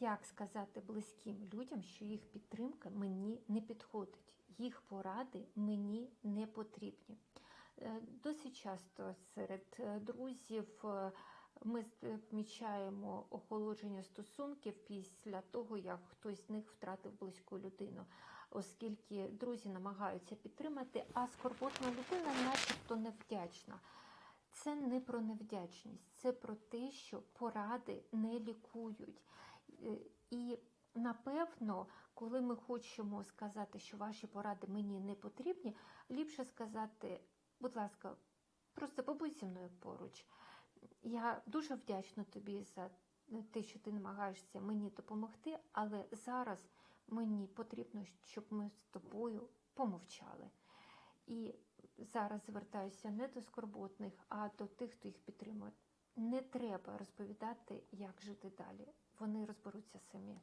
як сказати близьким людям, що їх підтримка мені не підходить, їх поради мені не потрібні. Е, Досить часто серед е, друзів е, ми помічаємо охолодження стосунків після того, як хтось з них втратив близьку людину, оскільки друзі намагаються підтримати, а скорботна людина начебто невдячна. Це не про невдячність, це про те, що поради не лікують. Е, І напевно, коли ми хочемо сказати, що ваші поради мені не потрібні, ліпше сказати, будь ласка, просто побудь зі мною поруч. Я дуже вдячна тобі за те, що ти намагаєшся мені допомогти, але зараз мені потрібно, щоб ми з тобою помовчали. І зараз звертаюся не до скорботних, а до тих, хто їх підтримує. Не треба розповідати, як жити далі. Вони розберуться самі.